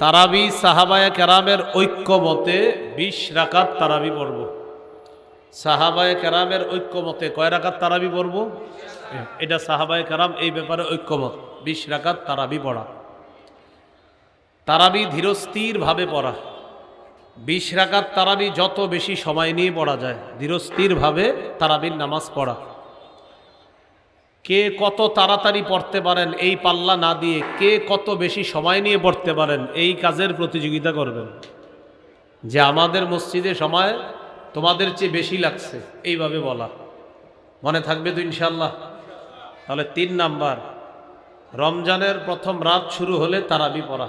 তারাবি সাহাবায়া কেরামের ঐক্যমতে বিশ রাকাত তারাবি পড়ব। সাহাবায়ে কেরামের ঐক্যমতে কয় রাকাত তারাবি পড়ব? এটা সাহাবায়ে কেরাম এই ব্যাপারে ঐক্যমত, বিশ রাকাত তারাবি পড়া। তারাবি ধীরস্থিরভাবে পড়া। বিশ রাকাত তারাবি যত বেশি সময় নিয়ে পড়া যায়, ধীরস্থিরভাবে তারাবির নামাজ পড়া। কে কত তাড়াতাড়ি পড়তে পারেন এই পাল্লা না দিয়ে, কে কত বেশি সময় নিয়ে পড়তে পারেন, এই কাজের প্রতিযোগিতা করবেন। যে আমাদের মসজিদে সময় তোমাদের চেয়ে বেশি লাগছে, এইভাবে বলা। মনে থাকবে তো ইনশাল্লাহ তাহলে তিন নাম্বার, রমজানের প্রথম রাত শুরু হলে তারাবি পড়া।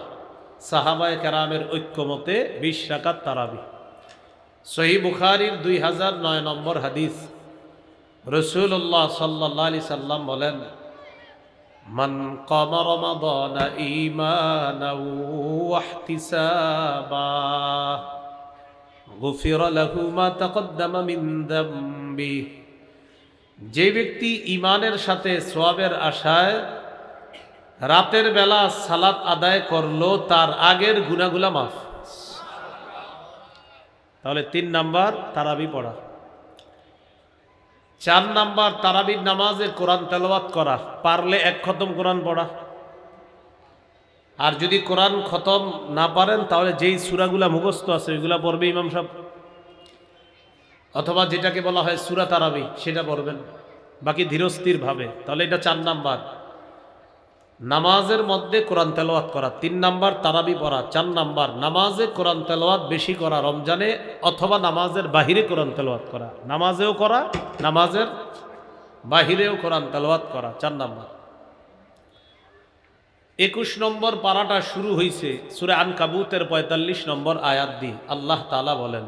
সাহাবায় কেরামের ঐক্যমতে বিশ রাকাত তারাবি। সহি বুখারির দুই হাজার নয় নম্বর হাদিস। রসুল্লাহ সাল্লাহ আলি সাল্লাম বলেন, মান কম রমাদান ঈমানাও ওয়াহতিসাবা গুফির লাহু মা তাকদ্দামা মিন যে ব্যক্তি ইমানের সাথে সোয়াবের আশায় রাতের বেলা সালাত আদায় করল, তার আগের গুনাগুলা মাফ। তাহলে তিন নাম্বার তারাবি পড়া। চার নাম্বার তারাবির নামাজে কোরআন তেলাওয়াত করা, পারলে এক খতম কোরআন পড়া। আর যদি কোরআন খতম না পারেন, তাহলে যেই সুরাগুলা মুখস্থ আছে, ওইগুলা পড়বে ইমাম সাহেব। অথবা যেটাকে বলা হয় সুরা তারাবি, সেটা পড়বেন। বাকি ধীরস্থিরভাবে। তাহলে এটা চার নাম্বার। নামাজের মধ্যে কোরআন তেলাওয়াত করা, তিন নাম্বার তারাবি পড়া, চার নাম্বার নামাজে কোরআন তেলাওয়াত বেশি করা, রমজানে অথবা নামাজের বাহিরে কোরআন তেলাওয়াত করা, নামাজেও করা, নামাজের বাহিরেও কোরআন তেলাওয়াত করা, চার নাম্বার। একুশ নম্বর পাড়াটা শুরু হয়েছে সুরে আন কাবুতের পঁয়তাল্লিশ নম্বর আয়াত দি আল্লাহ তালা বলেন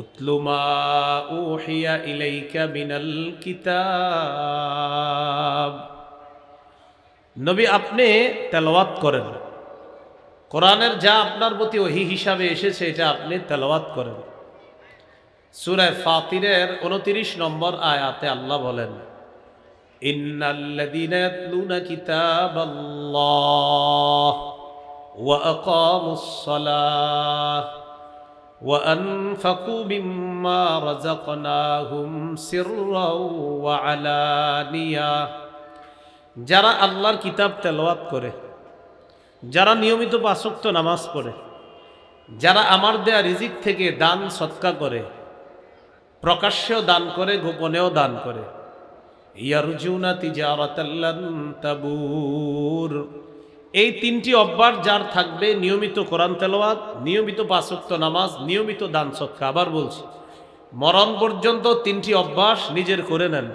উতলুমা উহিয়া ইলাইকা মিনাল কিতাব। নবী আপনি তেলাওয়াত করেন কোরআনের যা আপনার প্রতি ওহি হিসাবে এসেছে এটা আপনি তেলাওয়াত করেন সুরায় ফাতিরের উনতিরিশ নম্বর আয়াতে আল্লাহ বলেন ইন্নাল্লাযীনা ইয়াতলুনা কিতাবাল্লাহ ওয়া আকামুস সালাহ وأنفقوا مما رزقناهم سرا وعلانية যারা আল্লাহর কিতাব তেলাওয়াত করে, যারা নিয়মিত পাঁচক্ত নামাজ পড়ে, যারা আমার দেয়া রিজিক থেকে দান, সৎকা করে, প্রকাশ্যেও দান করে, গোপনেও দান করে। এই তিনটি অভ্যাস যার থাকবে নিয়মিত কোরআন তেলাওয়াত, নিয়মিত পাঁচক্ত নামাজ, নিয়মিত দান, সৎকা। আবার বলছি, মরণ পর্যন্ত তিনটি অভ্যাস নিজের করে নেন।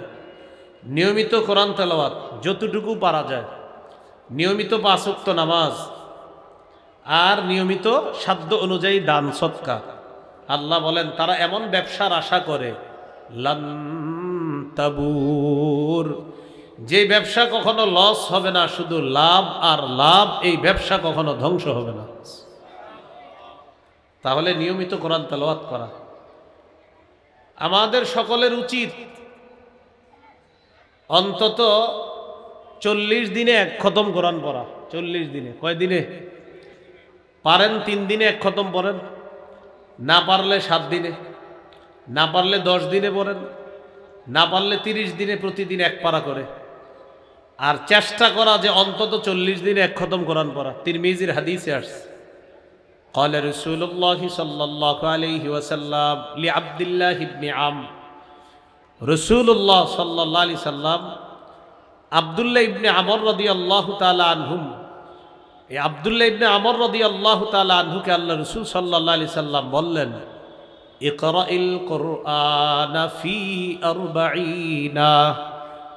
নিয়মিত কোরআন তেলাওয়াত যতটুকু পারা যায়। নিয়মিত পাঁচক্ত নামাজ আর নিয়মিত সাধ্য অনুযায়ী দান সৎকা আল্লাহ বলেন, তারা এমন ব্যবসার আশা করে, লান তাবুর। যে ব্যবসা কখনো লস হবে না, শুধু লাভ আর লাভ, এই ব্যবসা কখনো ধ্বংস হবে না। তাহলে নিয়মিত কোরআন তেলাওয়াত করা। আমাদের সকলের উচিত অন্তত চল্লিশ দিনে এক খতম কোরআন পড়া চল্লিশ দিনে কয় দিনে পারেন তিন দিনে এক খতম পড়েন না পারলে সাত দিনে না পারলে দশ দিনে পড়েন না পারলে তিরিশ দিনে প্রতিদিন এক পারা করে আর চেষ্টা করা যে অন্তত চল্লিশ দিনে এক খতম কোরআন পড়া তিরমিজির হাদিসে আসছে قال رسول الله صلى الله عليه وسلم لعبد الله بن عم রসুল্লাহ সাল্লাহ আলি সাল্লাম আবদুল্লাহ ইবনে আমর রদি আল্লাহ তালা আনহুম, এই আবদুল্লাহ ইবনে আমর রদি আল্লাহ তালা আনহুকে আল্লাহ রসুল সাল্লাহ আলি সাল্লাম বললেন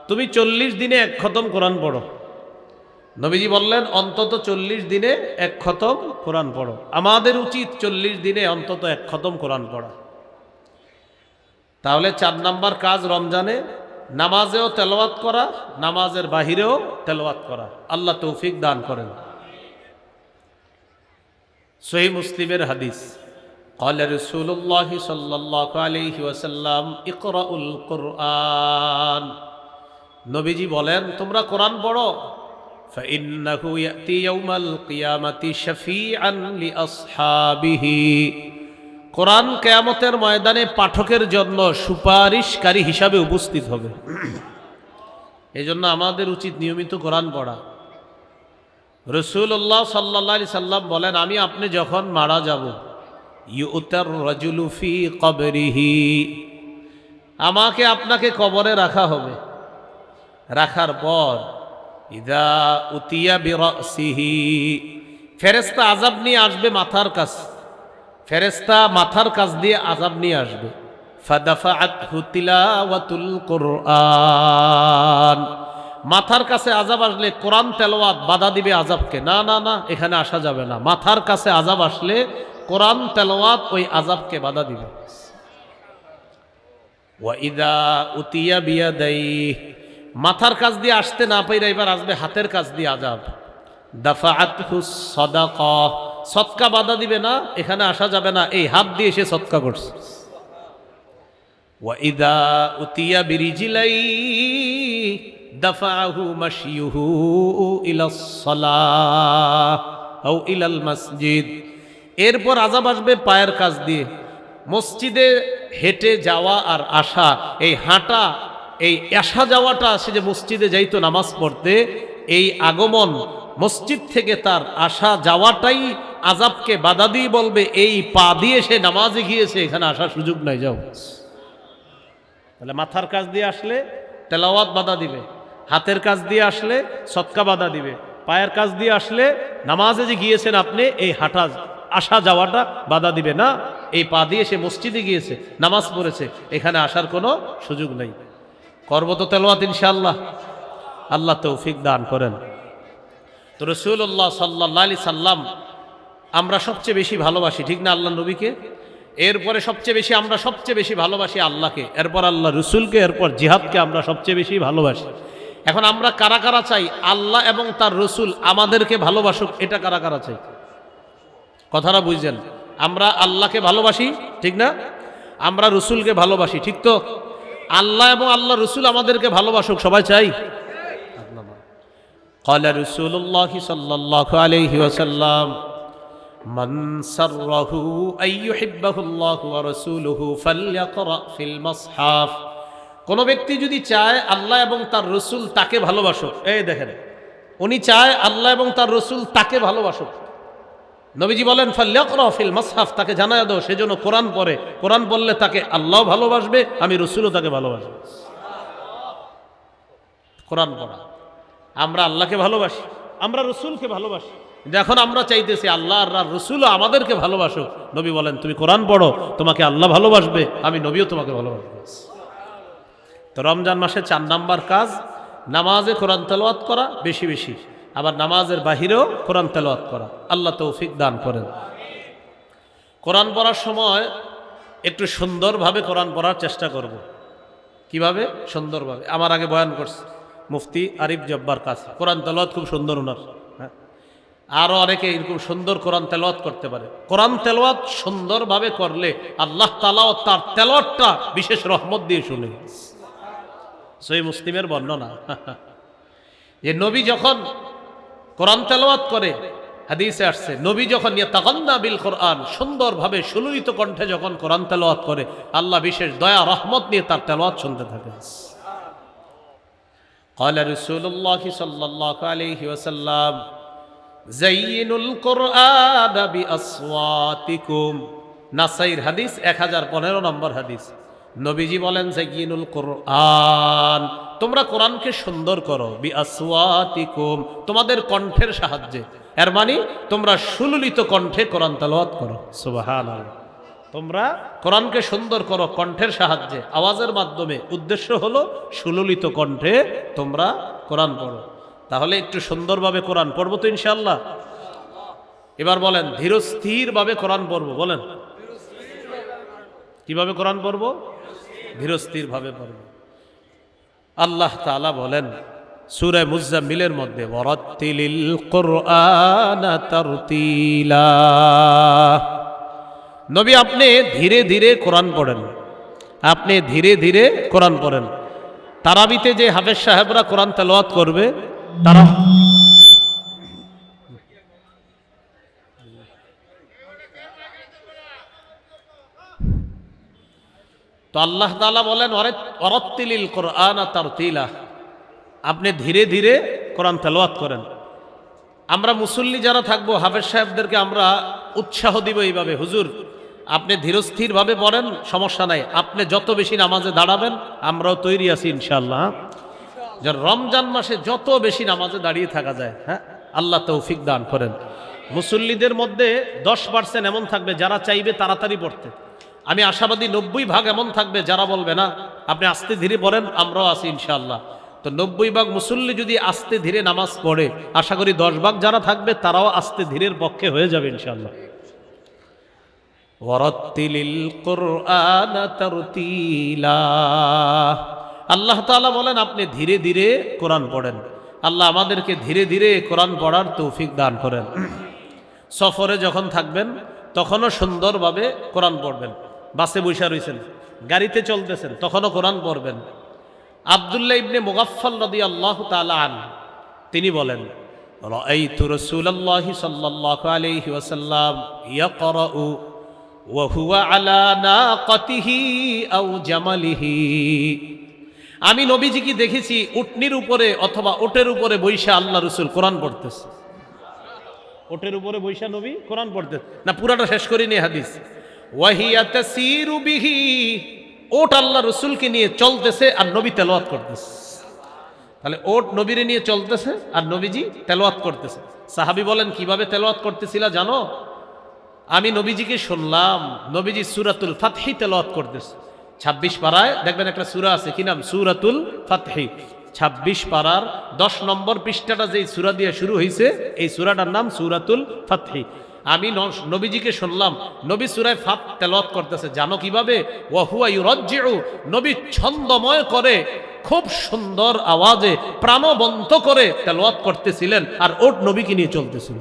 তুমি চল্লিশ দিনে এক খতম কোরআন পড়ো। নবীজি বললেন, অন্তত চল্লিশ দিনে এক খতম কোরআন পড়ো। আমাদের উচিত চল্লিশ দিনে অন্তত এক খতম কোরআন পড়া। তাহলে চার নাম্বার কাজ রমজানে নামাজেও তেলাওয়াত করা নামাজের বাহিরেও তেলাওয়াত করা আল্লাহ তৌফিক দান করেন সহি মুসলিমের হাদিস قال رسول الله صلى الله عليه وسلم اقرأوا القرآن নবীজি বলেন তোমরা কোরআন পড়ো فإنه يأتي يوم القيامة شفيعا لأصحابه কোরআন কেয়ামতের ময়দানে পাঠকের জন্য সুপারিশকারী হিসাবে উপস্থিত হবে। এই জন্য আমাদের উচিত নিয়মিত কোরআন পড়া। রসুল্লাহ সাল্লা সাল্লাম বলেন, আমি আপনি যখন মারা যাব, ইউতার রজুলুফি কবরিহি, আমাকে আপনাকে কবরে রাখা হবে। রাখার পর, ইদা উতিয়া বিরসিহি ফেরেস্তা আজাব নিয়ে আসবে মাথার কাছ। ফেরেস্তা মাথার কাছ দিয়ে আজাব নিয়ে আসবে। মাথার কাছে আজাব আসলে কোরআন তেলাওয়াত বাধা দিবে আজাবকে না না না, এখানে আসা যাবে না। মাথার কাছে আজাব আসলে কোরআন তেলাওয়াত ওই আজাবকে বাধা দিবে। বিয়াদাই মাথার কাজ দিয়ে আসতে না পাইরা এবার আসবে হাতের কাজ দিয়ে আজাব দাফাআতহু সাদাকা। সৎকা বাধা দিবে না, এখানে আসা যাবে না। এই হাত দিয়ে সে সৎকা করছে। ওয়াইদা উতিয়া বিরিজিলাই দাফাহু মাশিয়ুহু ইলাস সালাহ ইলাল মসজিদ। এরপর আজাব আসবে পায়ের কাজ দিয়ে। মসজিদে হেঁটে যাওয়া আর আসা, এই হাঁটা, এই আসা যাওয়াটা, সে যে মসজিদে যাইতো নামাজ পড়তে এই আগমন মসজিদ থেকে তার আসা যাওয়াটাই আজাবকে বাধা দিয়ে বলবে, এই পা দিয়ে সে নামাজে গিয়েছে, এখানে আসার সুযোগ নাই, যাও। তাহলে মাথার কাজ দিয়ে আসলে তেলাওয়াত বাধা দিবে, হাতের কাজ দিয়ে আসলে সৎকা বাধা দিবে, পায়ের কাজ দিয়ে আসলে নামাজে যে গিয়েছেন আপনি, এই হাঁটা, আসা যাওয়াটা বাধা দিবে না। এই পা দিয়ে সে মসজিদে গিয়েছে, নামাজ পড়েছে, এখানে আসার কোনো সুযোগ নেই। করব তো তেলোয়াত ইনশাল্লাহ আল্লাহ তৌফিক দান করেন। তো রসুল্লাহ সাল্লাহ আলি সাল্লাম আমরা সবচেয়ে বেশি ভালোবাসি, ঠিক না আল্লাহ নবীকে? এরপরে সবচেয়ে বেশি আমরা সবচেয়ে বেশি ভালোবাসি আল্লাহকে, এরপর আল্লাহ রসুলকে, এরপর জিহাদকে আমরা সবচেয়ে বেশি ভালোবাসি। এখন আমরা কারা কারা চাই? আল্লাহ এবং তার রসুল আমাদেরকে ভালোবাসুক, এটা কারা কারা চাই? কথাটা বুঝছেন আমরা আল্লাহকে ভালোবাসি, ঠিক না? আমরা রসুলকে ভালোবাসি, ঠিক তো? আল্লাহ এবং আল্লাহ রসুল আমাদেরকে ভালোবাসুক, সবাই চাই? قال رسول الله صلى الله عليه وسلم من سره أن يحبه الله ورسوله فليقرأ في المصحف কোন ব্যক্তি যদি চায় আল্লাহ এবং তার রসুল তাকে ভালোবাসুক এই দেখেন উনি চায় আল্লাহ এবং তার রসুল তাকে ভালোবাসুক নবীজি বলেন ফাল্লাকরা ফিল মাসহাফ তাকে জানায় দাও সেজন্য কোরআন পড়ে কোরআন বললে তাকে আল্লাহ ভালোবাসবে আমি রসুলও তাকে ভালোবাসবো কোরআন পড়া আমরা আল্লাহকে ভালোবাসি, আমরা রসুলকে ভালোবাসি। এখন আমরা চাইতেছি আল্লাহ আর রসুলও আমাদেরকে ভালোবাসো। নবী বলেন, তুমি কোরআন পড়ো, তোমাকে আল্লাহ ভালোবাসবে, আমি নবীও তোমাকে ভালোবাসবো। তো রমজান মাসে চার নাম্বার কাজ, নামাজে কোরআন তেলাওয়াত করা বেশি বেশি, আবার নামাজের বাহিরেও কোরআন তেলাওয়াত করা। আল্লাহ তৌফিক দান করেন। কোরআন পড়ার সময় একটু সুন্দরভাবে কোরআন পড়ার চেষ্টা করব। কীভাবে? সুন্দরভাবে। আমার আগে বয়ান করছে। মুফতি আরিফ জব্বার কাছে। কোরআন তেলাওয়াত খুব সুন্দর ওনার। হ্যাঁ। আরও অনেকে এরকম সুন্দর কোরআন তেলাওয়াত করতে পারে। কোরআন তেলাওয়াত সুন্দরভাবে করলে আল্লাহ তালাও তার তেলাওয়াতটা বিশেষ রহমত দিয়ে শুনে। সই মুসলিমের বর্ণনা। যে নবী যখন কোরআন তেলাওয়াত করে হাদিসে আসছে নবী যখন তাকান্না বিল কোরআন সুন্দরভাবে সুললিত কণ্ঠে যখন কোরআন তেলাওয়াত করে আল্লাহ বিশেষ দয়া রহমত নিয়ে তার তেলাওয়াত শুনতে থাকে। قال رسول الله صلى الله عليه وسلم زينوا القرآن بأصواتكم নাসাইর হাদিস এক হাজার পনেরো নম্বর হাদিস নবীজি বলেন জাইয়িনুল কোরআন তোমরা কোরআনকে সুন্দর করো বি আসওয়াতিকুম তোমাদের কণ্ঠের সাহায্যে এর মানে তোমরা সুললিত কণ্ঠে কোরআন তেলাওয়াত করো সুবহানাল্লাহ তোমরা কোরআনকে সুন্দর করো কণ্ঠের সাহায্যে। আওয়াজের মাধ্যমে। উদ্দেশ্য হলো সুললিত কণ্ঠে তোমরা কোরআন পড়ো। তাহলে একটু সুন্দরভাবে কোরআন পড়ব তো ইনশাল্লাহ এবার বলেন, ধীরস্থিরভাবে কোরআন পড়ব, বলেন। কীভাবে কোরআন পড়ব? ধীরস্থিরভাবে পড়ব। আল্লাহ তাআলা বলেন, সুরে মুজাম্মিলের মধ্যে, ওয়ারাত্তিলিল কোরআন নবী, আপনি ধীরে ধীরে কোরআন পড়েন। আপনি ধীরে ধীরে কোরআন পড়েন। তারাবিতে যে হাফেজ সাহেবরা কোরআন তেলাওয়াত করবে, তারা তো আল্লাহ তালা বলেন অরত্তিলিল কোরআন তার তিলা আপনি ধীরে ধীরে কোরআন তেলাওয়াত করেন। আমরা মুসল্লি যারা থাকব, হাফেজ সাহেবদেরকে আমরা উৎসাহ দিব এইভাবে, হুজুর আপনি ধীরস্থিরভাবে পড়েন সমস্যা নাই। আপনি যত বেশি নামাজে দাঁড়াবেন, আমরাও তৈরি আছি ইনশাল্লাহ যে রমজান মাসে যত বেশি নামাজে দাঁড়িয়ে থাকা যায় হ্যাঁ আল্লাহ তৌফিক দান করেন। মুসল্লিদের মধ্যে দশ পার্সেন্ট এমন থাকবে, যারা চাইবে তাড়াতাড়ি পড়তে। আমি আশাবাদী নব্বই ভাগ এমন থাকবে, যারা বলবে না, আপনি আস্তে ধীরে পড়েন আমরাও আছি ইনশাল্লাহ তো নব্বই ভাগ মুসল্লি যদি আস্তে ধীরে নামাজ পড়ে, আশা করি দশ ভাগ যারা থাকবে, তারাও আস্তে ধীরের পক্ষে হয়ে যাবে ইনশাল্লাহ আল্লাহ তাআলা বলেন, আপনি ধীরে ধীরে কোরআন পড়েন। আল্লাহ আমাদেরকে ধীরে ধীরে কোরআন পড়ার তৌফিক দান করেন। সফরে যখন থাকবেন, তখনও সুন্দরভাবে কোরআন পড়বেন। বাসে বৈশা রয়েছেন গাড়িতে চলতেছেন, তখনও কোরআন পড়বেন। আবদুল্লাহ ইবনে মুগাফফল রদি আল্লাহ আন, তিনি বলেন রাসূলুল্লাহি সাল্লাল্লাহু আলাইহি ওয়াসাল্লাম ইয়াকরাউ ওয়া হুয়া আলা নাকাতিহি আও জামালিহি। আমি দেখেছি উটনির উপরে অথবা ওটের উপরে বৈশা আল্লাহ রসুল কোরআন পড়তেছে। ওটের উপরে বৈশা নবী কোরআন পড়তেছে। না, পুরাটা শেষ করিনি হাদিস। ওয়াহিয়া তাসিরু বিহি, ওট আল্লাহ রসুলকে নিয়ে চলতেছে আর নবী তেলাওয়াত করতেছে। তাহলে ওট নবীরে নিয়ে চলতেছে আর নবীজি তেলাওয়াত করতেছে। সাহাবি বলেন, কীভাবে তেলাওয়াত করতেছিল জানো? আমি নবীজিকে শুনলাম, নবীজি সুরাতুল ফাতহি তেলাওয়াত করতেছে। ছাব্বিশ পাড়ায়, দেখবেন একটা সুরা আছে, কি নাম? সুরাতুল ফাতহি। ছাব্বিশ পাড়ার দশ নম্বর পৃষ্ঠাটা যেই সুরা দিয়ে শুরু হয়েছে এই সুরাটার নাম সুরাতুল ফাতহি। আমি নবীজিকে শুনলাম, নবী সুরায় ফাত তেলত করতেছে, জানো কীভাবে? ওয়াহুয়া ইউরজ্জিউ, নবী ছন্দময় করে, খুব সুন্দর আওয়াজে প্রাণবন্ত করে তেলাওয়াত করতেছিলেন, আর ওট নবীকে নিয়ে চলতেছিল।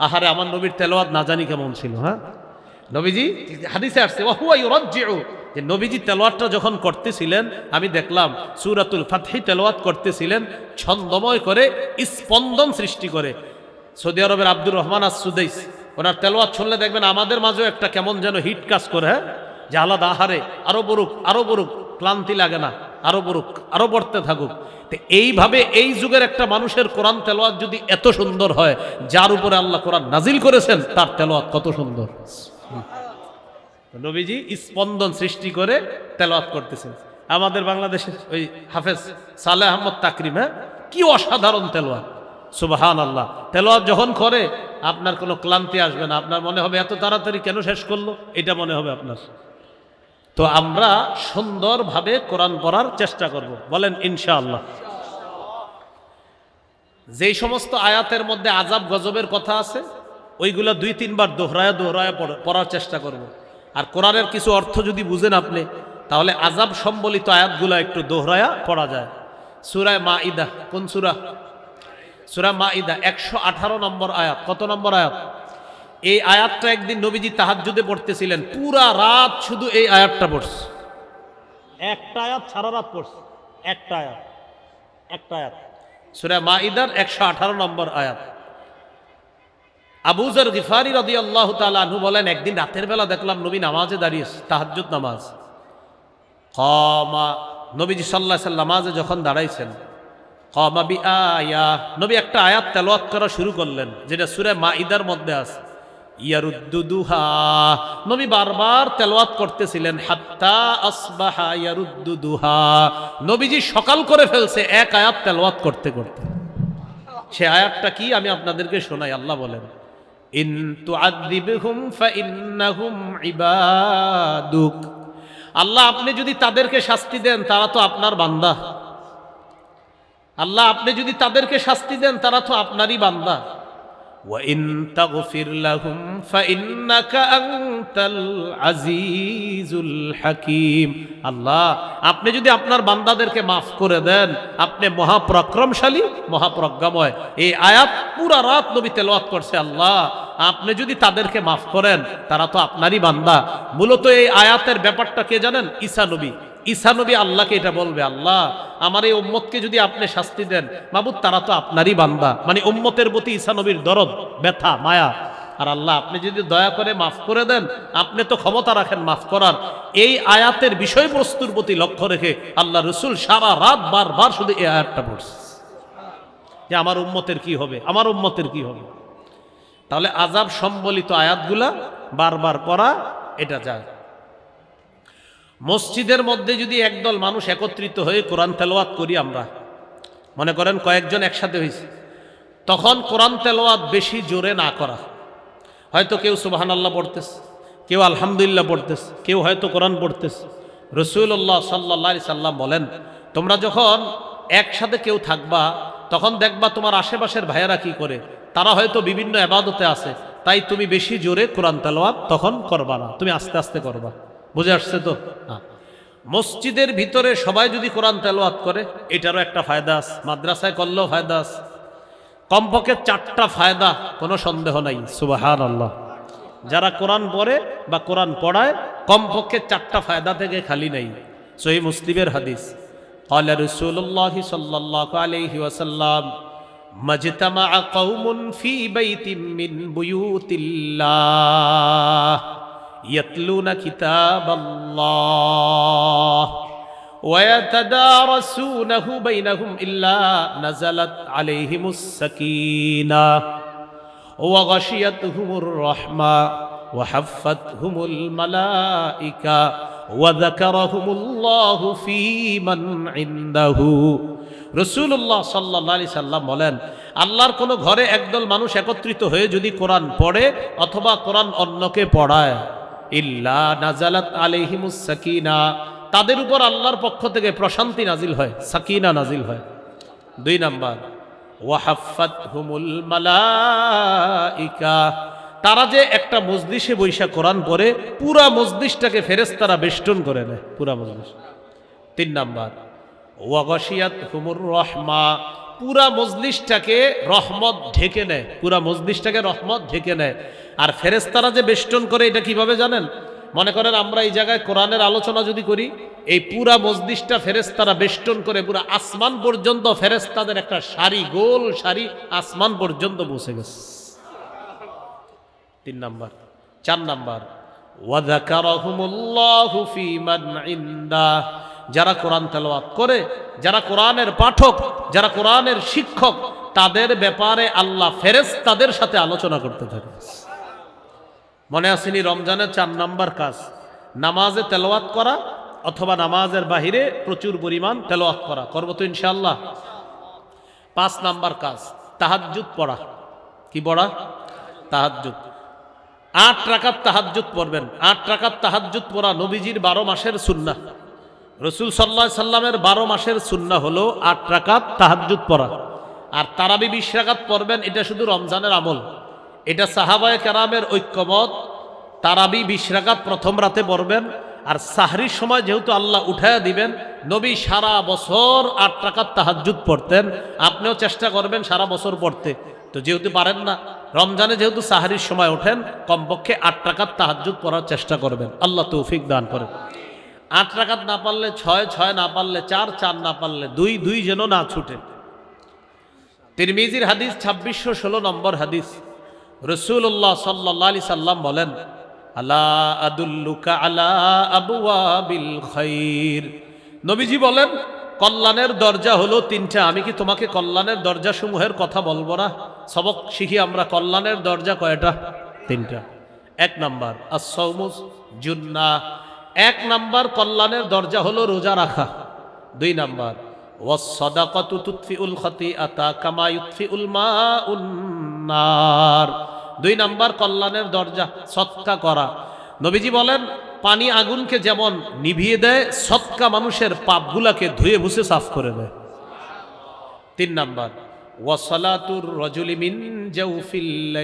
আহারে আমার নবীর তেলাওয়াত না জানি কেমন ছিল হ্যাঁ? নবীজি, হাদিসে আসছে ওয়াহুয়া ইউরজ্জিউ। যে নবীজি তেলাওয়াতটা যখন করতেছিলেন, আমি দেখলাম সূরাতুল ফাতহি তেলাওয়াত করতেছিলেন, ছন্দময় করে স্পন্দন সৃষ্টি করে। সৌদি আরবের আব্দুর রহমান আস সুদাইস ওনার তেলাওয়াত শুনলে দেখবেন আমাদের মাঝেও একটা কেমন যেন হিট কাজ করে হ্যাঁ? যে আলাদা আহারে আরও বরুক আরও বরুক ক্লান্তি লাগে না, আরও বরুক, আরও পড়তে থাকুক। তো এইভাবে এই যুগের একটা মানুষের কোরআন তেলোয়াত যদি এত সুন্দর হয়, যার উপরে আল্লাহ কোরআন নাজিল করেছেন, তার তেলোয়াত কত সুন্দর। নবীজি স্পন্দন সৃষ্টি করে তেলোয়াত করতেছেন। আমাদের বাংলাদেশের ওই হাফেজ সালে আহমদ তাকরিম হ্যাঁ? কি অসাধারণ তেলোয়াত সুবাহান আল্লাহ তেলোয়াত যখন করে, আপনার কোনো ক্লান্তি আসবে না। আপনার মনে হবে এত তাড়াতাড়ি কেন শেষ করল? এটা মনে হবে আপনার। তো আমরা সুন্দরভাবে কোরআন পড়ার চেষ্টা করব। বলেন, ইনশাআল্লাহ। যেই সমস্ত আয়াতের মধ্যে আজাব গজবের কথা আছে, ওইগুলো দুই, তিনবার দোহরায় দোহরায় পড়- পড়ার চেষ্টা করব। আর কোরআনের কিছু অর্থ যদি বুঝেন আপনি, তাহলে আজাব সম্বলিত আয়াতগুলো একটু দোহরায়া পড়া যায়। সুরায় মা ইদা কোন সুরা? সুরা মা ইদা একশো আঠারো নম্বর আয়াত। কত নম্বর আয়াত? এই আয়াতটা একদিন নবীজি তাহাজ্জুদে পড়তেছিলেন। পুরা রাত শুধু এই আয়াতটা পড়ছে। একটা আয়াত সারা রাত পড়ছে। একটা আয়াত। একটা আয়াত। সুরা মাইদার একশো আঠারো নম্বর আয়াত। আবুজর গিফারি রদি আল্লাহ আনহু বলেন একদিন রাতের বেলা দেখলাম নবী নামাজে দাঁড়িয়েছে তাহাজ্জুদ নামাজ। কমা নবীজি সাল্লাহ সাল্লাম নামাজে যখন দাঁড়াইছেন কমা বি আয়া নবী একটা আয়াত তেলোয়াত করা শুরু করলেন যেটা সুরে মাইদার মধ্যে আছে। ইয়ারুদ্দুদুহা। নবী বারবার তেলাওয়াত করতেছিলেন, হাত্তা আসবাহা ইয়ারুদ্দুদুহা। নবীজি সকাল করে ফেলছে, এক আয়াত তেলাওয়াত করতে করতে। সে আয়াতটা কি আমি আপনাদেরকে শোনাই, আল্লাহ বলেন, ইন তুআযিবহুম ফাইন্নাহুম ইবাদুক। আল্লাহ আপনি যদি তাদেরকে শাস্তি দেন, তারা তো আপনার বান্দা। আল্লাহ আপনি যদি তাদেরকে শাস্তি দেন, তারা তো আপনারই বান্দা। وإن تغفر لهم فإنك أنت العزيز الحكيم আল্লাহ আপনি যদি আপনার বান্দাদেরকে মাফ করে দেন আপনি মহাপরাক্রমশালী মহাপ্রজ্ঞাময় এই আয়াত পুরা রাত নবী তেলাওয়াত করছে আল্লাহ আপনি যদি তাদেরকে মাফ করেন তারা তো আপনারই বান্দা মূলত এই আয়াতের ব্যাপারটা কে জানেন ঈসা নবী ঈসা নবী আল্লাহকে এটা বলবে, আল্লাহ, আমার এই উম্মতকে যদি আপনি শাস্তি দেন, মাবুদ, তারা তো আপনারই বান্দা। মানে উম্মতের প্রতি ঈসা নবীর দরদ, ব্যথা, মায়া। আর আল্লাহ, আপনি যদি দয়া করে মাফ করে দেন, আপনি তো ক্ষমতা রাখেন মাফ করার। এই আয়াতের বিষয়বস্তুর প্রতি লক্ষ্য রেখে আল্লাহ রসুল সারা রাত বারবার শুধু এই আয়াতটা পড়ছে। যে আমার উম্মতের কি হবে? আমার উম্মতের কি হবে? তাহলে আজাব সম্বলিত আয়াতগুলা বারবার পড়া, এটা যায়। মসজিদের মধ্যে যদি একদল মানুষ একত্রিত হয়ে কোরআন তেলোয়াত করি আমরা, মনে করেন কয়েকজন একসাথে হয়েছে, তখন কোরআন তেলোয়াত বেশি জোরে না করা। হয়তো কেউ সুবাহান আল্লাহ পড়তেছে, কেউ আলহামদুলিল্লাহ পড়তেছে, কেউ হয়তো কোরআন পড়তেছে। রসুল্লাহ সাল্লা সাল্লাম বলেন, তোমরা যখন একসাথে কেউ থাকবা, তখন দেখবা তোমার আশেপাশের ভাইয়েরা কি করে? তারা হয়তো বিভিন্ন আবাদতে আছে, তাই তুমি বেশি জোরে কোরআন তেলোয়াত তখন করবা না, তুমি আস্তে আস্তে করবা। বুঝে আসছে তো হ্যাঁ মসজিদের ভিতরে সবাই যদি কোরআন তেলোয়াত করে এটারও একটা ফায়দা আছে মাদ্রাসায় করলেও ফায়দা আছে কমপক্ষে চারটা ফায়দা কোনো সন্দেহ নাই সুবাহান আল্লাহ যারা কোরআন পড়ে বা কোরআন পড়ায় কমপক্ষে চারটা ফায়দা থেকে খালি নাই সহি মুসলিমের হাদিস قال رسول الله صلى الله عليه وسلم ما اجتمع قوم في بيت من بيوت الله يتلون كتاب الله ويتدارسونه بينهم إلا نزلت عليهم السكينة وغشيتهم الرحمة وحفتهم الملائكة وذكرهم الله في من عنده রসুল্লাহ সাল্লাহ আলি সাল্লাম বলেন আল্লাহর কোনো ঘরে একদল মানুষ একত্রিত হয়ে যদি কোরআন পড়ে অথবা কোরআন অন্যকে পড়ায় ইল্লা নাজালাত আলহিমুস সাকিনা। তাদের উপর আল্লাহর পক্ষ থেকে প্রশান্তি নাজিল হয়, সাকিনা নাজিল হয়। দুই নাম্বার ওয়াহাফাত হুমুল মালাইকা। তারা যে একটা মজলিসে বৈশা কোরআন পড়ে, পুরা মজলিসটাকে ফেরেস্তারা বেষ্টন করে নেয়, পুরা মজলিস। তিন নাম্বার ওয়াগশিয়াত হুমুর রহমা। পুরা মজলিসটাকে রহমত ঢেকে নেয়, পুরা মজলিসটাকে রহমত ঢেকে নেয়। আর ফেরেস্তারা যে বেষ্টন করে, এটা কীভাবে জানেন? মনে করেন আমরা এই জায়গায় কোরআনের আলোচনা যদি করি, এই পুরা মসজিদটা ফেরেস্তারা বেষ্টন করে, পুরা আসমান পর্যন্ত ফেরেস্তাদের একটা সারি, গোল সারি আসমান পর্যন্ত বসে গেছে। তিন নাম্বার, চার নাম্বার ওয়াদাকারহুমুল্লাহু ফি মান যারা কোরআন তেলাওয়াত করে, যারা কোরআনের পাঠক, যারা কোরআনের শিক্ষক, তাদের ব্যাপারে আল্লাহ ফেরেস তাদের সাথে আলোচনা করতে থাকে। মনে আসেনি রমজানের চার নাম্বার কাজ, নামাজে তেলাওয়াত করা অথবা নামাজের বাহিরে প্রচুর পরিমাণ তেলাওয়াত করা। করব তো ইনশাল্লাহ পাঁচ নাম্বার কাজ, তাহাজ্জুদ পড়া। কি পড়া? তাহাজ্জুদ। আট রাকাত তাহাজ্জুদ পড়বেন। আট রাকাত তাহাজ্জুদ পড়া নবীজির বারো মাসের সুন্না রসুল সাল্লাহ সাল্লামের বারো মাসের সুন্না হলো আট রাকাত তাহাজ্জুদ পড়া। আর তারাবি বিশ রাকাত পড়বেন, এটা শুধু রমজানের আমল। এটা সাহাবায় কেরামের ঐক্যমত। তারাবি বিশ রাকাত প্রথম রাতে পড়বেন, আর সাহরির সময় যেহেতু আল্লাহ উঠায়া দিবেন, নবী সারা বছর আট টাকার তাহাজ্জুদ পড়তেন। আপনিও চেষ্টা করবেন সারা বছর পড়তে। তো যেহেতু পারেন না, রমজানে যেহেতু সাহারির সময় ওঠেন, কমপক্ষে আট টাকার তাহাজ্জুদ পড়ার চেষ্টা করবেন। আল্লাহ তৌফিক দান করেন। আট টাকাত না পারলে ছয় ছয় না পারলে চার চার না পারলে দুই দুই যেন না ছুটে। তিরমিজির হাদিস ছাব্বিশশো ষোলো নম্বর হাদিস। রসুল্লাহ সাল্লাহ আলি সাল্লাম বলেন, আলা আদুল্লুকা আলা আবুয়াবিল খৈর নবীজি বলেন, কল্যাণের দরজা হলো তিনটা। আমি কি তোমাকে কল্যাণের দরজা সমূহের কথা বলব না? সবক শিখি আমরা, কল্যাণের দরজা কয়টা? তিনটা। এক নাম্বার আসৌমুস জুন্না এক নাম্বার কল্যাণের দরজা হলো রোজা রাখা। দুই নাম্বার ওয়াসসাদাকাতু তুতফিউল খাতিআতা কামা ইউতফিউল মাউন নার। দুই নাম্বার কল্যাণের দরজা, সৎকা করা। নবীজি বলেন, পানি আগুনকে যেমন নিভিয়ে দেয়, সৎকা মানুষের পাপগুলাকে ধুয়ে মুছে সাফ করে দেয়। তিন নাম্বার ওয়াসালাতুর রজুলি মিন জাউফিল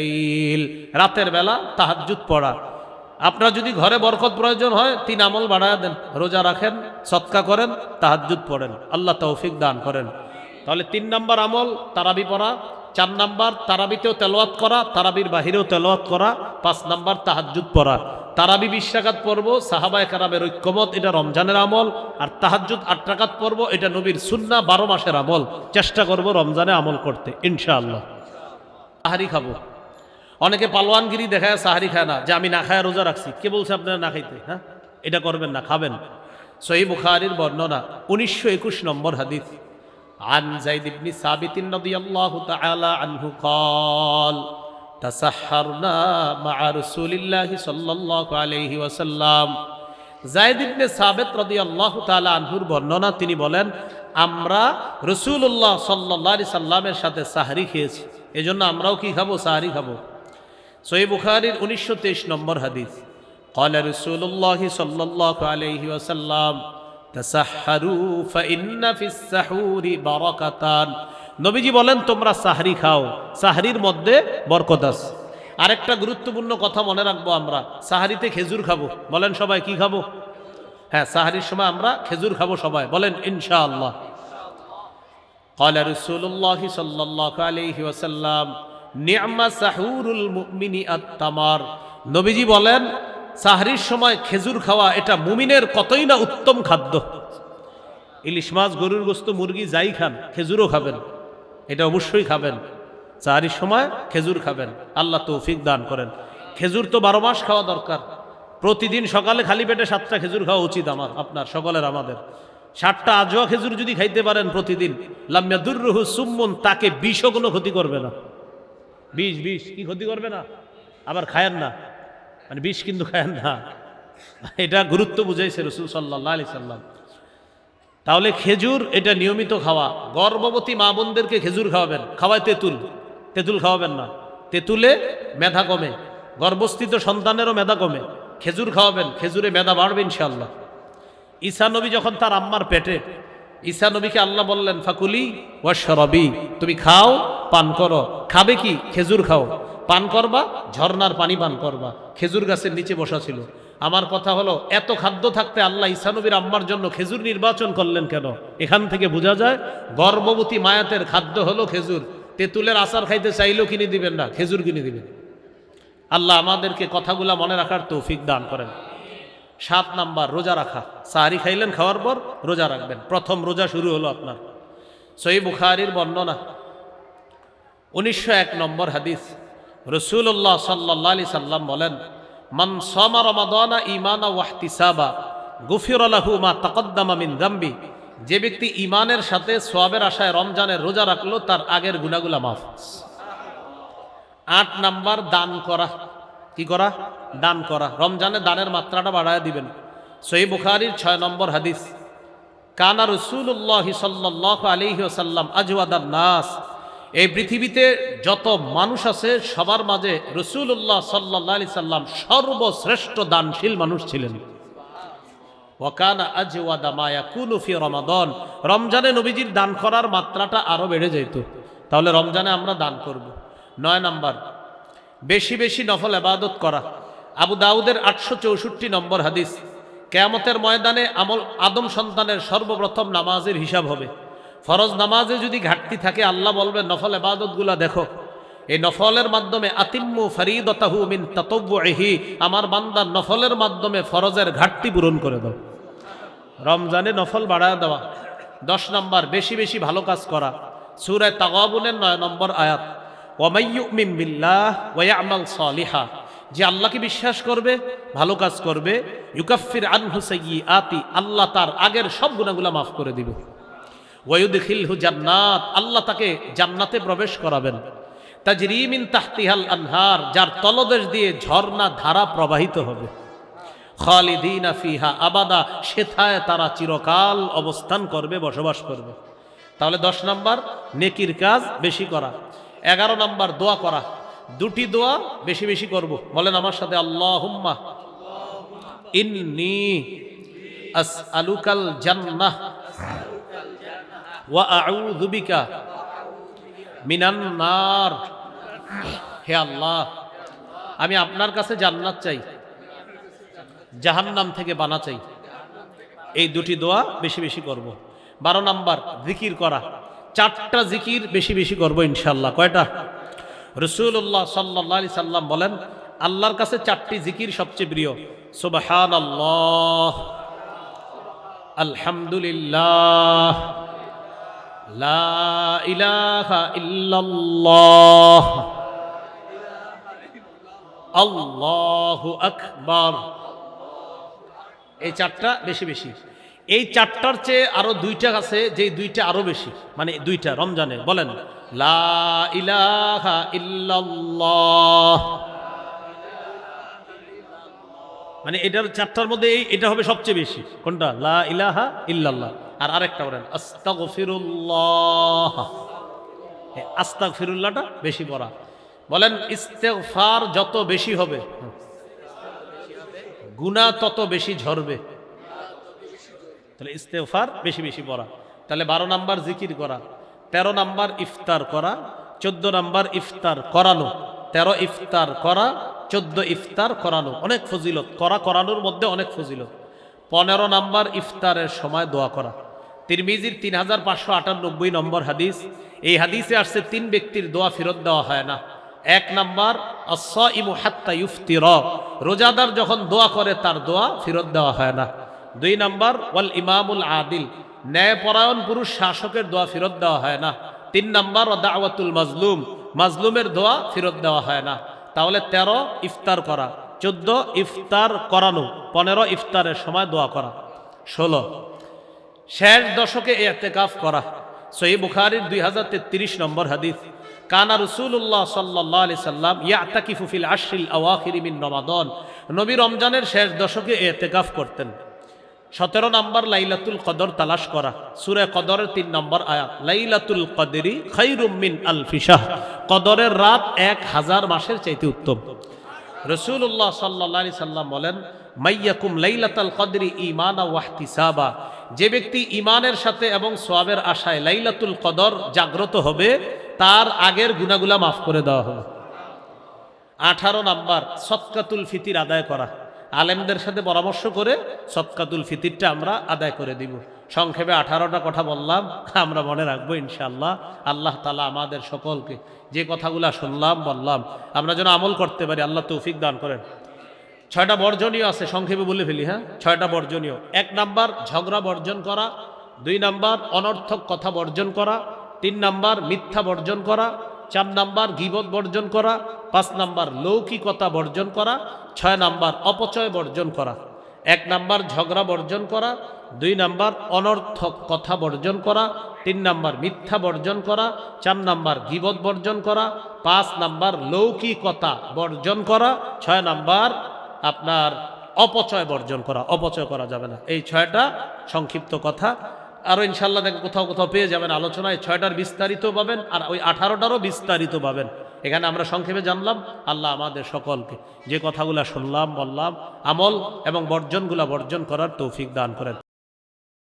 রাতের বেলা তাহাজ্জুদ পড়া। আপনার যদি ঘরে বরকত প্রয়োজন হয়, তিন আমল বাড়ায় দেন, রোজা রাখেন, সৎকা করেন, তাহাজ্জুদ পড়েন, আল্লাহ তৌফিক দান করেন। তাহলে তিন নাম্বার আমল, তারাবি পড়া, চার নাম্বার তারাবিতেও তেলোয়াত করা, তারাবির বাহিরেও তেলোয়াত করা, পাঁচ নাম্বার তাহাজ্জুদ পড়া। তারাবি বিশ টাকাত পড়ব, সাহাবায় কারামের ঐক্যমত, এটা রমজানের আমল, আর তাহাজ্জুদ আট টাকাত পড়ব, এটা নবীর সুন্না বারো মাসের আমল। চেষ্টা করব রমজানে আমল করতে, ইনশাআল্লাহ। সাহারি খাব। অনেকে পালোয়ানগিরি দেখায় সাহারি খায় না যে আমি না খায় রোজা রাখছি কে বলছে আপনারা না খাইতে হ্যাঁ এটা করবেন না খাবেন সহি বুখারির বর্ণনা উনিশশো একুশ নম্বর হাদিস عن زيد بن ثابت رضي الله تعالى عنه قال تسحرنا مع رسول الله صلى الله عليه وسلم জায়দ ইবনে সাবেত রাদিয়াল্লাহু তাআলা আনহুর বর্ণনা তিনি বলেন আমরা রসুল্লাহ সাল্লাল্লাহু আলাইহি সাল্লামের সাথে সাহরি খেয়েছি এজন্য আমরাও কি খাবো সাহরি খাবো সহি বুখারীর উনিশশো তেইশ নম্বর হাদিস قال رسول الله صلى الله عليه وسلم تسحروا فإن في السحور بركتان নবীজি বলেন তোমরা সাহরি খাও সাহরির মধ্যে বরকত আছে আরেকটা গুরুত্বপূর্ণ কথা মনে রাখবো আমরা সাহারিতে খেজুর খাবো বলেন সবাই কি খাবো হ্যাঁ সাহারির সময় আমরা খেজুর খাবো সবাই বলেন ইনশাআল্লাহ قال رسول الله صلى الله عليه وسلم নি'মা সাহুরুল মুমিনি আত-তামার নবীজি বলেন, সাহরির সময় খেজুর খাওয়া এটা মুমিনের কতই না উত্তম খাদ্য। ইলিশ মাছ, গরুর গোস্ত, মুরগি যাই খান, খেজুরও খাবেন। এটা অবশ্যই খাবেন। সাহারির সময় খেজুর খাবেন। আল্লাহ তৌফিক দান করেন। খেজুর তো বারো মাস খাওয়া দরকার। প্রতিদিন সকালে খালি পেটে সাতটা খেজুর খাওয়া উচিত আমার, আপনার, সকলের, আমাদের। ষাটটা আজোয়া খেজুর যদি খাইতে পারেন প্রতিদিন লামিয়াদুররুহু সুম্মন, তাকে বিষও কোনো ক্ষতি করবে না। বিষ বিষ, কি ক্ষতি করবে না? আবার খায়েন না। মানে বিষ কিন্তু খায়েন না। এটা গুরুত্ব বুঝাইছে রসুল সাল্লাহ আলি সাল্লাম। তাহলে খেজুর, এটা নিয়মিত খাওয়া। গর্ভবতী মা বোনদেরকে খেজুর খাওয়াবেন। খাওয়ায় তেঁতুল। তেঁতুল খাওয়াবেন না। তেঁতুলে মেধা কমে। গর্ভস্থিত সন্তানেরও মেধা কমে। খেজুর খাওয়াবেন। খেজুরে মেধা বাড়বে ইনশাল্লাহ ঈসা নবী যখন তার আম্মার পেটে ঈসা নবীকে আল্লাহ বললেন, ফাকুলি ওয়াশরবি তুমি খাও, পান করো। খাবে কি? খেজুর খাও। পান করবা ঝর্নার পানি পান করবা। খেজুর গাছের নিচে বসা ছিল। আমার কথা হলো, এত খাদ্য থাকতে আল্লাহ ঈসা নবীর আম্মার জন্য খেজুর নির্বাচন করলেন কেন? এখান থেকে বোঝা যায়, গর্ভবতী মায়াতের খাদ্য হলো খেজুর। তেঁতুলের আচার খাইতে চাইলেও কিনে দিবেন না, খেজুর কিনে দিবেন। আল্লাহ আমাদেরকে কথাগুলা মনে রাখার তৌফিক দান করেন। সাত নাম্বার, রোজা রাখা। সাহারি খাইলেন, খাওয়ার পর রোজা রাখবেন। প্রথম রোজা শুরু হলো আপনার। সই বুখারির বর্ণনা। উনিশশো এক নম্বর হাদিস। রসুল্লাহ সাল্লাহ আলি সাল্লাম বলেন, মান সমা রমাদানা ইমানা ওয়াহতিসাবা গুফির আলাহু মা তাকদ্দামা মিন দাম্বি। যে ব্যক্তি ইমানের সাথে সোয়াবের আশায় রমজানের রোজা রাখল, তার আগের গুনাগুলা মাফ। আট নাম্বার, দান করা। কি করা? দান করা। রমজানে দানের মাত্রাটা বাড়ায় দিবেন। সই বুখারির ছয় নম্বর হাদিস, কানা রসুল্লাহ সাল্লাহ আলিহি সাল্লাম আজওয়াদার নাস। এই পৃথিবীতে যত মানুষ আছে, সবার মাঝে রসুল্লাহ সাল্লাহ আলি সাল্লাম সর্বশ্রেষ্ঠ দানশীল মানুষ ছিলেন। ওয়াকানা রমাদন। রমজানে নবীজির দান করার মাত্রাটা আরও বেড়ে যেত। তাহলে রমজানে আমরা দান করব। নয় নাম্বার বেশি বেশি নফল আবাদত করা। আবু দাউদের আটশো চৌষট্টি নম্বর হাদিস, কেয়ামতের ময়দানে আমল আদম সন্তানের সর্বপ্রথম নামাজের হিসাব হবে। ফরজ নামাজে যদি ঘাটতি থাকে, আল্লাহ বলবে নফল আবাদতগুলা দেখো। এই নফলের মাধ্যমে আতিম্মু ফরিদতাহু মিন তাতব্বুহি আমার বান্দার নফলের মাধ্যমে ফরজের ঘাটতি পূরণ করে দাও। রমজানে নফল বাড়ায় দেওয়া। দশ নম্বর, বেশি বেশি ভালো কাজ করা। সুরায় তাগাবুনের নয় নম্বর আয়াত। ওয়ামাইয়ুমিন বিল্লাহ ওয়ায়ামাল সালিহা। যে আল্লাহকে বিশ্বাস করবে, ভালো কাজ করবে, ইউকাফির আনহু আতি আল্লাহ তার আগের সব গুণাগুলা মাফ করে দিবে। ওয়ুদখিলহু জান্নাত, আল্লাহ তাকে জান্নাতে প্রবেশ করাবেন। তাজরিমিন তাহতিহাল আনহার, যার তলদেশ দিয়ে ঝর্ণা ধারা প্রবাহিত হবে। খালিদিনা ফিহা আবাদা, সেথায় তারা চিরকাল অবস্থান করবে, বসবাস করবে। তাহলে দশ নাম্বার, নেকির কাজ বেশি করা। এগারো নাম্বার দোয়া করা। দুটি দোয়া বেশি বেশি করব। বলেন আমার সাথে আল্লাহ হুম্মা ইন্নি আলুকাল জান্নাহ ওয়া আউযু বিকা মিনান নার। হে আল্লাহ, আমি আপনার কাছে জান্নাত চাই, জাহান্নাম থেকে বানা চাই। এই দুটি দোয়া বেশি বেশি করব। বারো নাম্বার, জিকির করা। চারটা জিকির বেশি বেশি করব ইনশাল্লাহ কয়টা? রসুল্লাহ সাল্লাহ আলি সাল্লাম বলেন, আল্লাহর কাছে চারটি জিকির সবচেয়ে প্রিয়। সুবহান আল্লাহ আলহামদুলিল্লাহ আল্লাহু আকবার। এই চারটা বেশি বেশি। এই চারটার চেয়ে আরও দুইটা আছে যে দুইটা আরও বেশি। মানে দুইটা, রমজানে। বলেন, লা ইলাহা মানে এটার চারটার মধ্যে এই এটা হবে সবচেয়ে বেশি। কোনটা? লা ইলাহা ইল্লাল্লাহ। আর আরেকটা বলেন, আস্তাগফিরুল্লাহ। আস্তাগফিরুল্লাহটা বেশি পড়া। বলেন, ইস্তেগফার যত বেশি হবে গুণা তত বেশি ঝরবে। তাহলে ইস্তেফার বেশি বেশি পড়া। তাহলে বারো নাম্বার জিকির করা, তেরো নাম্বার ইফতার করা, চোদ্দ নাম্বার ইফতার করানো, তেরো ইফতার করা, চোদ্দ ইফতার করানো, অনেক ফজিলত। করা করানোর মধ্যে অনেক ফজিলত। পনেরো নাম্বার ইফতারের সময় দোয়া করা। তিরমিজির তিন হাজার পাঁচশো আটানব্বই নম্বর হাদিস, এই হাদিসে আসছে তিন ব্যক্তির দোয়া ফেরত দেওয়া হয় না। এক নাম্বার ইমু হাত্তা ইফতির রোজাদার যখন দোয়া করে, তার দোয়া ফেরত দেওয়া হয় না। দুই নম্বর, ওয়াল ইমামুল আদিল। ন্যায়পরায়ণ পুরুষ শাসকের দোয়া ফেরত দেওয়া হয় না। তিন নম্বর ও দাওয়াতুল মাজলুম। মাজলুমের দোয়া ফেরত দেওয়া হয় না। তাহলে তেরো ইফতার করা, চোদ্দ ইফতার করানো, পনেরো ইফতারের সময় দোয়া করা। ষোলো, শেষ দশকে এতেকাফ করা। সহি বুখারির দুই হাজার তেত্রিশ নম্বর হাদিস। কানা রসুল্লাহ সাল্লাহ আলি সাল্লাম ইয়াতাকিফু ফিল আশরিল আওয়াখিরি মিন রমাদন। নবী রমজানের শেষ দশকে এতেকাফ করতেন। সতেরো নম্বর লাইলাতুল কদর তালাশ করা। সুরে কদরের তিন নম্বর আয়াত। লাইলাতুল কদরি মিন আল ফিসাহ কদরের রাত এক হাজার মাসের চাইতে উত্তম। রসুল্লাহ সাল্লাহ আলি সাল্লাম বলেন মাইয়াকুম লাইলাতাল কদরি ইমানা ওয়াহতিসাবা যে ব্যক্তি ইমানের সাথে এবং সোয়াবের আশায় লাইলাতুল কদর জাগ্রত হবে, তার আগের গুনাগুলা মাফ করে দেওয়া হবে। আঠারো নাম্বার সৎকাতুল ফিতির আদায় করা। আলেমদের সাথে পরামর্শ করে সৎকাতুল ফিতিরটা আমরা আদায় করে দিব। সংক্ষেপে আঠারোটা কথা বললাম, আমরা মনে রাখব ইনশাল্লাহ আল্লাহ তালা আমাদের সকলকে যে কথাগুলা শুনলাম, বললাম, আমরা যেন আমল করতে পারি, আল্লাহ তৌফিক দান করেন। ছয়টা বর্জনীয় আছে, সংক্ষেপে বলে ফেলি হ্যাঁ? ছয়টা বর্জনীয়। এক নাম্বার, ঝগড়া বর্জন করা। দুই নাম্বার, অনর্থক কথা বর্জন করা। তিন নাম্বার, মিথ্যা বর্জন করা। চার নাম্বার গিবত বর্জন করা, পাঁচ নাম্বার লৌকিকতা বর্জন করা, ছয় নাম্বার অপচয় বর্জন করা, এক নাম্বার ঝগড়া বর্জন করা, দুই নাম্বার অনর্থক কথা বর্জন করা, তিন নাম্বার মিথ্যা বর্জন করা, চার নাম্বার গিবত বর্জন করা, পাঁচ নাম্বার লৌকিকতা বর্জন করা, ছয় নাম্বার আপনার অপচয় বর্জন করা। অপচয় করা যাবে না। এই ছয়টা সংক্ষিপ্ত কথা। আরও ইনশাল্লাহ দেখেন কোথাও কোথাও পেয়ে যাবেন আলোচনায়। ছয়টার বিস্তারিত পাবেন আর ওই আঠারোটারও বিস্তারিত পাবেন। এখানে আমরা সংক্ষেপে জানলাম, আল্লাহ আমাদের সকলকে যে কথাগুলো শুনলাম, বললাম, আমল এবং বর্জনগুলা বর্জন করার তৌফিক দান করেন।